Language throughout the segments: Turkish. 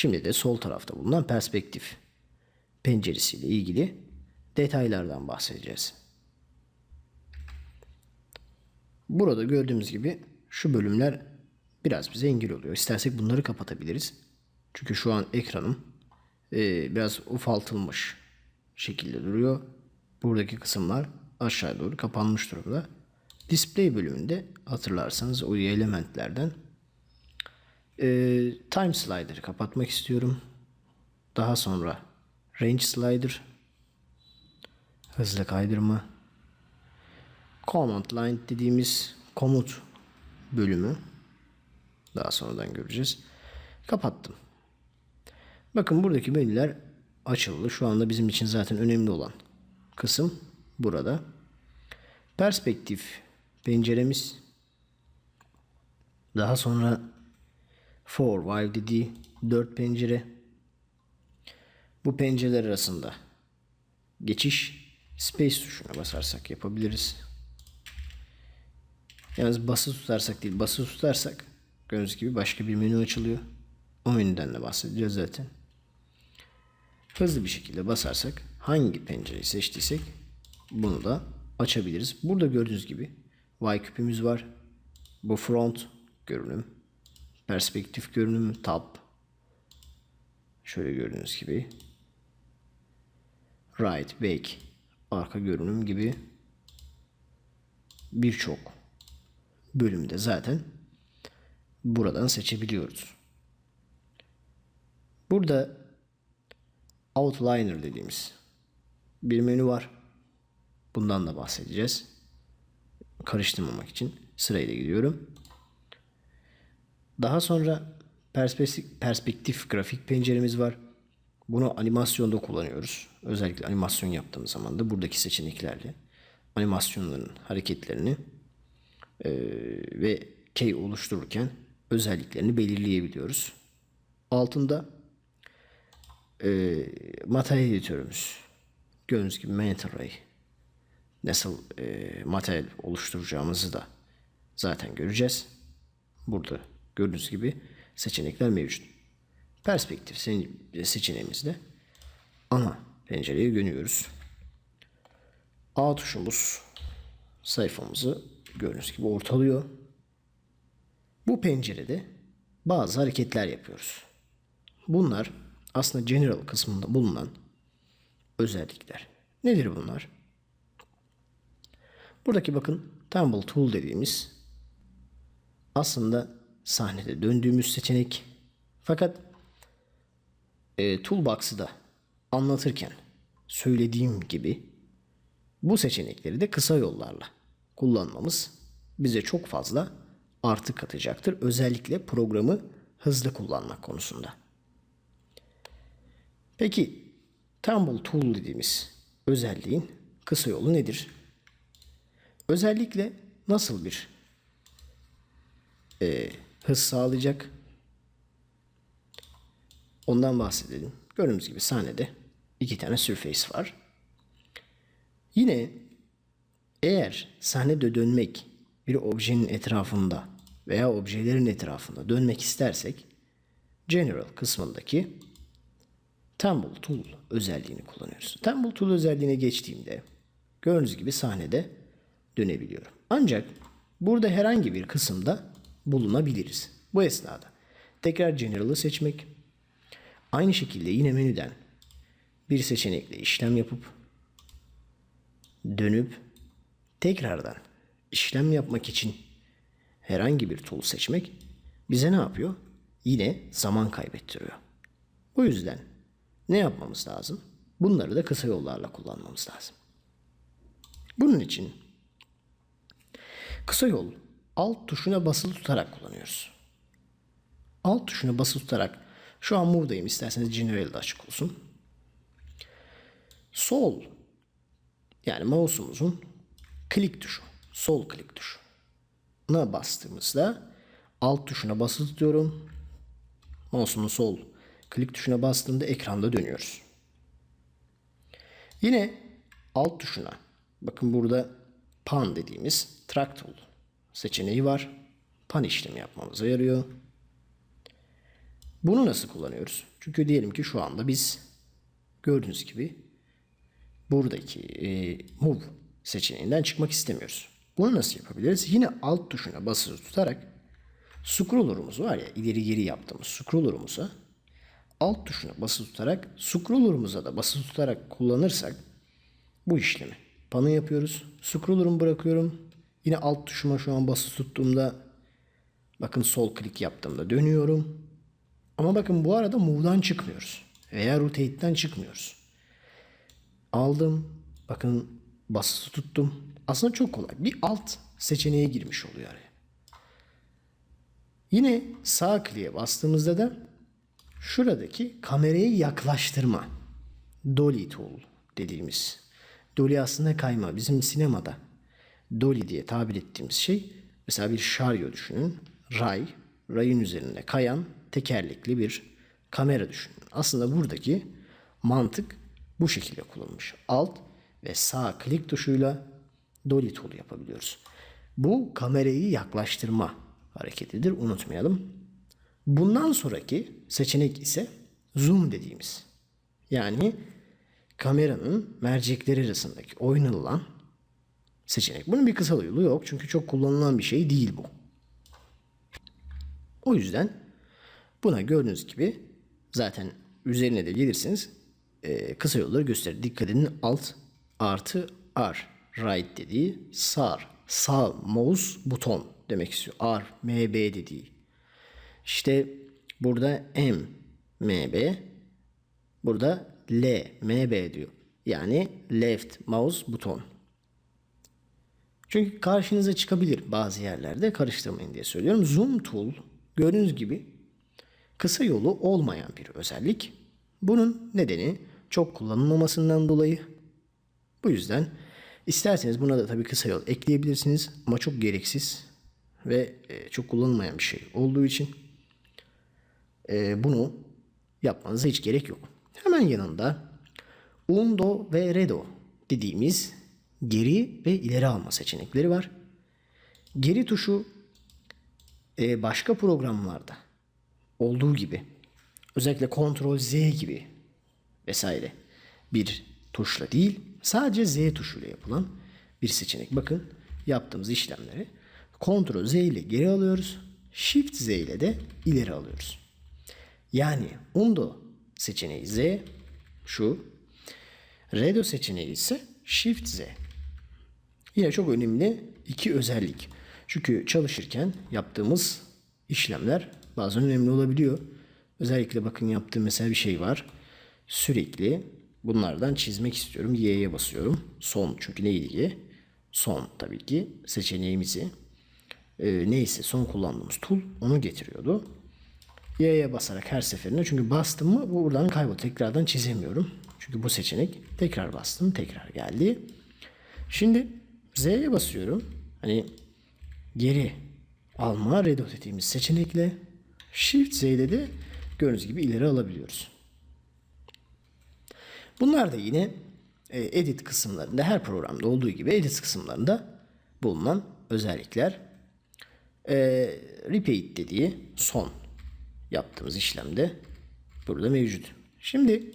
Şimdi de sol tarafta bulunan perspektif penceresiyle ilgili detaylardan bahsedeceğiz. Burada gördüğümüz gibi şu bölümler biraz bize engel oluyor. İstersek bunları kapatabiliriz. Çünkü şu an ekranım e, biraz ufaltılmış şekilde duruyor. Buradaki kısımlar aşağı doğru kapanmış durumda. Display bölümünde hatırlarsanız o elementlerden e, time slider'ı kapatmak istiyorum. Daha sonra range slider hızlı kaydırma command line dediğimiz komut bölümü daha sonradan göreceğiz. Kapattım. Bakın buradaki menüler açıldı. Şu anda bizim için zaten önemli olan kısım burada. Perspektif penceremiz. Daha sonra for while dediği dört pencere. Bu pencereler arasında geçiş space tuşuna basarsak yapabiliriz. Yalnız bası tutarsak değil, bası tutarsak gördüğünüz gibi başka bir menü açılıyor. O menüden de bahsedeceğiz zaten. Hızlı bir şekilde basarsak hangi pencereyi seçtiysek bunu da açabiliriz. Burada gördüğünüz gibi Y küpümüz var. Bu front görünüm. Perspektif görünüm tab. Şöyle gördüğünüz gibi. Right, back, arka görünüm gibi birçok bölümde zaten buradan seçebiliyoruz. Burada outliner dediğimiz bir menü var. Bundan da bahsedeceğiz. Karıştırmamak için sırayla gidiyorum. Daha sonra perspektif, grafik penceremiz var. Bunu animasyonda kullanıyoruz. Özellikle animasyon yaptığımız zaman da buradaki seçeneklerle animasyonların hareketlerini e, ve key oluştururken özelliklerini belirleyebiliyoruz. Altında e, materyal editörümüz. Gördüğünüz gibi Mental Ray. Nasıl e, materyal oluşturacağımızı da zaten göreceğiz. Burada gördüğünüz gibi seçenekler mevcut. Perspektif seçeneğimizde ana pencereye dönüyoruz. A tuşumuz sayfamızı gördüğünüz gibi ortalıyor. Bu pencerede bazı hareketler yapıyoruz. Bunlar aslında general kısmında bulunan özellikler. Nedir bunlar? Buradaki bakın Tumble Tool dediğimiz aslında sahnede döndüğümüz seçenek. Fakat e, Toolbox'ı da anlatırken söylediğim gibi bu seçenekleri de kısa yollarla kullanmamız bize çok fazla artı katacaktır. Özellikle programı hızlı kullanmak konusunda. Peki Tumble Tool dediğimiz özelliğin kısa yolu nedir? Özellikle nasıl bir e, hız sağlayacak? Ondan bahsedelim. Gördüğünüz gibi sahnede iki tane surface var. Yine eğer sahnede dönmek bir objenin etrafında veya objelerin etrafında dönmek istersek General kısmındaki Tumble Tool özelliğini kullanıyoruz. Tumble Tool özelliğine geçtiğimde gördüğünüz gibi sahnede dönebiliyorum. Ancak burada herhangi bir kısımda bulunabiliriz. Bu esnada tekrar General'ı seçmek, aynı şekilde yine menüden bir seçenekle işlem yapıp dönüp tekrardan işlem yapmak için herhangi bir tool seçmek bize ne yapıyor? Yine zaman kaybettiriyor. Bu yüzden ne yapmamız lazım? Bunları da kısa yollarla kullanmamız lazım. Bunun için kısa yol alt tuşuna basılı tutarak kullanıyoruz. Alt tuşuna basılı tutarak şu an Move'dayım. İsterseniz General'de açık olsun. Sol yani mouse'umuzun klik tuşu, sol klik tuşuna bastığımızda alt tuşuna basılı tutuyorum. Mouse'umun sol klik tuşuna bastığımda ekranda dönüyoruz. Yine alt tuşuna bakın burada pan dediğimiz track tool seçeneği var. Pan işlemi yapmamıza yarıyor. Bunu nasıl kullanıyoruz? Çünkü diyelim ki şu anda biz gördüğünüz gibi buradaki e, move seçeneğinden çıkmak istemiyoruz. Bunu nasıl yapabiliriz? Yine alt tuşuna basılı tutarak scroller'ımız var ya ileri geri yaptığımız scroller'ımıza alt tuşuna basılı tutarak scroller'ımıza da basılı tutarak kullanırsak bu işlemi bana yapıyoruz. Scroller'ımı bırakıyorum. Yine alt tuşuma şu an basılı tuttuğumda bakın sol klik yaptığımda dönüyorum. Ama bakın bu arada move'dan çıkmıyoruz. Veya rotate'den çıkmıyoruz. Aldım. Bakın basılı tuttum. Aslında çok kolay. Bir alt seçeneğe girmiş oluyor araya. Yine sağ kliğe bastığımızda da şuradaki kamerayı yaklaştırma. Dolly tool dediğimiz. Dolly aslında kayma. Bizim sinemada dolly diye tabir ettiğimiz şey mesela bir şaryo düşünün. Ray, rayın üzerinde kayan tekerlekli bir kamera düşünün. Aslında buradaki mantık bu şekilde kullanılmış. Alt ve sağ klik tuşuyla dolly tool yapabiliyoruz. Bu kamerayı yaklaştırma hareketidir. Unutmayalım. Bundan sonraki seçenek ise zoom dediğimiz. Yani kameranın mercekleri arasındaki oynanılan seçenek. Bunun bir kısa yolu yok çünkü çok kullanılan bir şey değil bu. O yüzden buna gördüğünüz gibi zaten üzerine de gelirsiniz e, kısa yolları gösterir. Dikkat edin alt artı R right dediği sağ sağ mouse buton demek istiyor. R MB dediği. İşte burada M MB burada L MB diyor. Yani left mouse buton. Çünkü karşınıza çıkabilir bazı yerlerde karıştırmayın diye söylüyorum. Zoom tool gördüğünüz gibi kısa yolu olmayan bir özellik. Bunun nedeni çok kullanılmamasından dolayı. Bu yüzden isterseniz buna da tabii kısa yol ekleyebilirsiniz ama çok gereksiz ve e, çok kullanılmayan bir şey olduğu için e, bunu yapmanıza hiç gerek yok. Hemen yanında undo ve redo dediğimiz geri ve ileri alma seçenekleri var. Geri tuşu e, başka programlarda olduğu gibi özellikle Ctrl Z gibi vesaire bir tuşla değil sadece Z tuşuyla yapılan bir seçenek. Bakın yaptığımız işlemleri Ctrl Z ile geri alıyoruz. Shift Z ile de ileri alıyoruz. Yani undo seçeneği Z şu. Redo seçeneği ise Shift Z. Yine çok önemli iki özellik. Çünkü çalışırken yaptığımız işlemler bazen önemli olabiliyor. Özellikle bakın yaptığım mesela bir şey var. Sürekli bunlardan çizmek istiyorum. Y'ye basıyorum. Son çünkü neydi Y? Son tabii ki seçeneğimizi e, neyse son kullandığımız tool onu getiriyordu. Y'ye basarak her seferinde çünkü bastım mı bu buradan kaybol. Tekrardan çizemiyorum. Çünkü bu seçenek tekrar bastım tekrar geldi. Şimdi Z'ye basıyorum. Hani geri alma redo dediğimiz seçenekle Shift Z ile de gördüğünüz gibi ileri alabiliyoruz. Bunlar da yine e, edit kısımlarında her programda olduğu gibi edit kısımlarında bulunan özellikler. E, repeat dediği son yaptığımız işlemde burada mevcut. Şimdi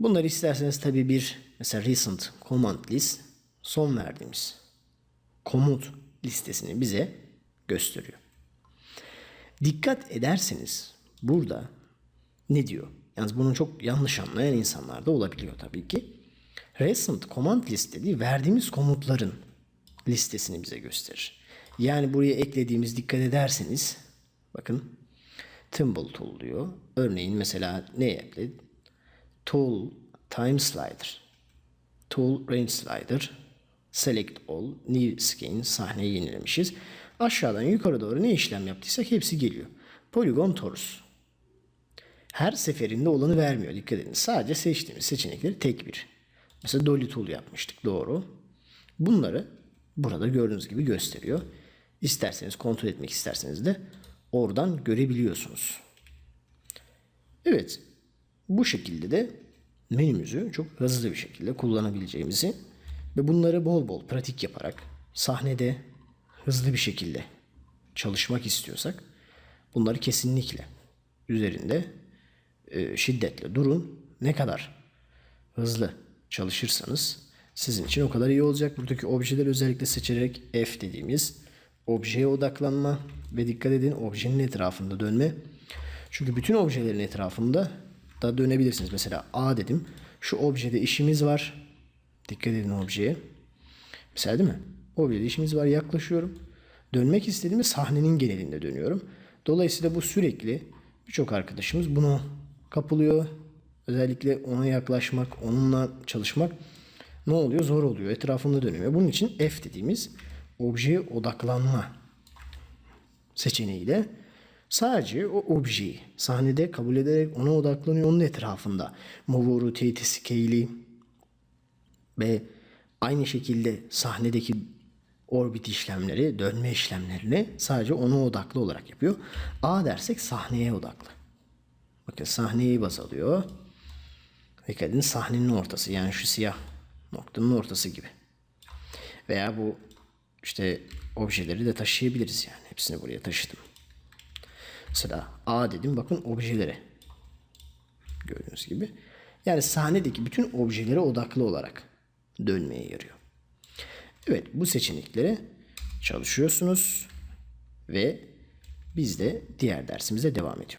bunları isterseniz tabi bir mesela recent command list son verdiğimiz komut listesini bize gösteriyor. Dikkat ederseniz burada ne diyor? Yalnız bunu çok yanlış anlayan insanlar da olabiliyor tabii ki. Recent command list dediği verdiğimiz komutların listesini bize gösterir. Yani buraya eklediğimiz dikkat ederseniz bakın Timble tool diyor. Örneğin mesela ne ekledik? Tool time slider. Tool range slider. Select all. New skin. Sahneyi yenilemişiz. Aşağıdan yukarı doğru ne işlem yaptıysak hepsi geliyor. Polygon torus. Her seferinde olanı vermiyor. Dikkat edin. Sadece seçtiğimiz seçenekleri tek bir. Mesela dolly tool yapmıştık. Doğru. Bunları burada gördüğünüz gibi gösteriyor. İsterseniz kontrol etmek isterseniz de oradan görebiliyorsunuz. Evet. Bu şekilde de menümüzü çok hızlı bir şekilde kullanabileceğimizi ve bunları bol bol pratik yaparak sahnede hızlı bir şekilde çalışmak istiyorsak bunları kesinlikle üzerinde e, şiddetle durun. Ne kadar hızlı çalışırsanız sizin için o kadar iyi olacak. Buradaki objeleri özellikle seçerek F dediğimiz objeye odaklanma ve dikkat edin objenin etrafında dönme. Çünkü bütün objelerin etrafında da dönebilirsiniz. Mesela A dedim. Şu objede işimiz var. Dikkat edin objeye. Mesela değil mi? Objede işimiz var. Yaklaşıyorum. Dönmek istediğimde sahnenin genelinde dönüyorum. Dolayısıyla bu sürekli birçok arkadaşımız buna kapılıyor. Özellikle ona yaklaşmak, onunla çalışmak ne oluyor? Zor oluyor. Etrafında dönüyor. Bunun için F dediğimiz objeye odaklanma seçeneğiyle sadece o objeyi sahnede kabul ederek ona odaklanıyor. Onun etrafında move, rotate, scale'i ve aynı şekilde sahnedeki orbit işlemleri, dönme işlemlerini sadece ona odaklı olarak yapıyor. A dersek sahneye odaklı. Bakın sahneyi baz alıyor. Dikkat edin sahnenin ortası yani şu siyah noktanın ortası gibi. Veya bu işte objeleri de taşıyabiliriz yani. Hepsini buraya taşıdım. Mesela A dedim bakın objelere. Gördüğünüz gibi. Yani sahnedeki bütün objelere odaklı olarak dönmeye yarıyor. Evet bu seçeneklere çalışıyorsunuz ve biz de diğer dersimize devam ediyoruz.